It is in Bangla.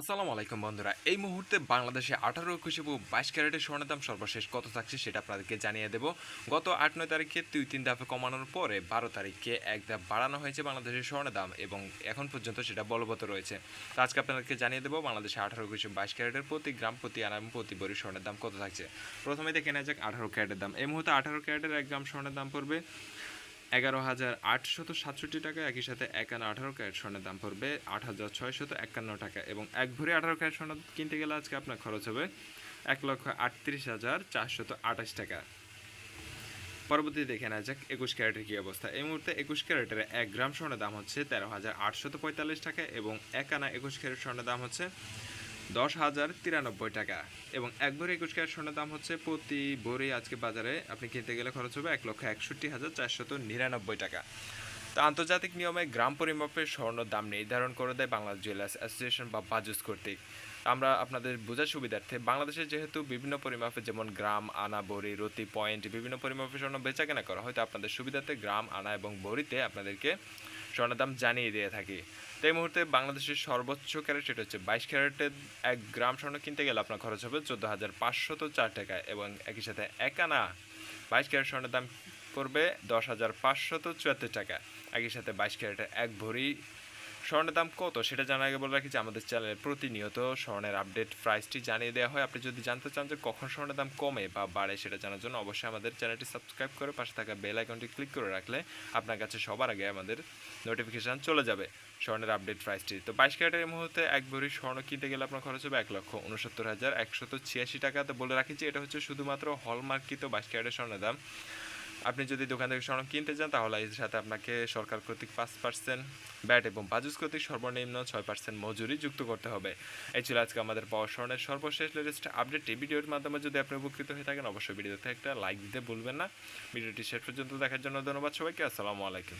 আসসালামু আলাইকুম বন্ধুরা, এই মুহূর্তে বাংলাদেশে আঠারো একুশ এবং বাইশ ক্যারেটের স্বর্ণের দাম সর্বশেষ কত থাকছে সেটা আপনাদেরকে জানিয়ে দেব। গত আট, নয় তারিখে দুই, তিন ধাপে কমানোর পরে বারো তারিখে এক ধাপ বাড়ানো হয়েছে বাংলাদেশের স্বর্ণের দাম এবং এখন পর্যন্ত সেটা বলবৎ রয়েছে। তো আজকে আপনাদেরকে জানিয়ে দেবো বাংলাদেশে আঠারো একুশ বাইশ ক্যারেটের প্রতি গ্রাম, প্রতি আনা এবং প্রতি বড়ি স্বর্ণের দাম কত থাকছে। প্রথমে দেখে নেওয়া যাক আঠারো ক্যারেটের দাম। এই মুহূর্তে আঠারো ক্যারেটের এক গ্রাম স্বর্ণের দাম পড়বে এগারো হাজার আটশত সাতষট্টি টাকা, একই সাথে একান্ন আঠারো ক্যারেট স্বর্ণের দাম পড়বে আট হাজার ছয়শত একান্ন টাকা এবং এক ভরি আঠারো ক্যারেট স্বর্ণ কিনতে গেলে আজকে আপনার খরচ হবে এক লক্ষ আটত্রিশ হাজার চারশত আঠাশ টাকা। পরবর্তী দেখে নেওয়া যাক একুশ ক্যারেটের কী অবস্থা। এই মুহূর্তে একুশ ক্যারেটের এক গ্রাম স্বর্ণের দাম হচ্ছে তেরো হাজার আটশত পঁয়তাল্লিশ টাকা এবং এক আনা একুশ ক্যারেট স্বর্ণের দাম হচ্ছে দশ হাজার তিরানব্বই টাকা। এবং এক ভরি একুশ ক্যারেট স্বর্ণের দাম হচ্ছে প্রতি ভরি আজকে বাজারে আপনি কিনতে গেলে খরচ হবে এক লক্ষ একষট্টি হাজার চারশত নিরানব্বই টাকা। তো আন্তর্জাতিক নিয়মে গ্রাম পরিমাপের স্বর্ণ দাম নির্ধারণ করে দেয় বাংলাদেশ জুয়েলার্স অ্যাসোসিয়েশন বা বাজুস কর্তৃক। আমরা আপনাদের বোঝার সুবিধার্থে বাংলাদেশে যেহেতু বিভিন্ন পরিমাপে যেমন গ্রাম, আনা, বড়ি রতি পয়েন্ট বিভিন্ন পরিমাপে স্বর্ণ বেচা কেনা করা হয়, তো আপনাদের সুবিধার্থে গ্রাম, আনা এবং বড়িতে আপনাদেরকে স্বর্ণের দাম জানিয়ে দিয়ে থাকি। তো এই মুহূর্তে বাংলাদেশের সর্বোচ্চ ক্যারেট সেটা হচ্ছে বাইশ ক্যারেটের এক গ্রাম স্বর্ণ কিনতে গেলে আপনার খরচ হবে চোদ্দ হাজার পাঁচশত চার টাকা এবং একই সাথে এক আনা বাইশ ক্যারেট স্বর্ণের দাম পড়বে দশ হাজার পাঁচশত চুয়াত্তর টাকা। একই সাথে বাইশ ক্যারেটের এক ভরি স্বর্ণের দাম কত? সেটা জানার আগে বলে রাখি যে, আমাদের চ্যানেলে প্রতিনিয়ত স্বর্ণের আপডেট প্রাইসটি জানিয়ে দেওয়া হয়। আপনি যদি জানতে চান যে, কখন স্বর্ণের দাম কমে বা বাড়ে সেটা জানার জন্য অবশ্যই আমাদের চ্যানেলটি সাবস্ক্রাইব করে পাশে থাকা বেল আইকনটি ক্লিক করে রাখলে আপনার কাছে সবার আগে আমাদের নোটিফিকেশান চলে যাবে স্বর্ণের আপডেট প্রাইসটি তো বাইশ ক্যারেটের এই মুহূর্তে এক ভরি স্বর্ণ কিনতে গেলে আপনার খরচ হবে এক লক্ষ উনসত্তর হাজার একশত ছিয়াশি টাকা তো বলে রাখি যে, এটা হচ্ছে শুধুমাত্র হলমার্কিত বাইশ ক্যারেটের স্বর্ণের দাম। আপনি যদি দোকান থেকে স্বর্ণ কিনতে চান, তাহলে এর সাথে আপনাকে সরকার কর্তৃক পাঁচ পার্সেন্ট ব্যাট এবং বাজুস কর্তৃক সর্বনিম্ন ছয় পার্সেন্ট মজুরি যুক্ত করতে হবে। এই ছিল আজকে আমাদের পাওয়া স্বর্ণের সর্বশেষ লেটেস্ট আপডেট এই ভিডিওর মাধ্যমে যদি আপনি উপকৃত হয়ে থাকেন, অবশ্যই ভিডিওতে একটা লাইক দিতে ভুলবেন না। ভিডিওটি শেষ পর্যন্ত দেখার জন্য ধন্যবাদ সবাইকে। আসসালামু আলাইকুম।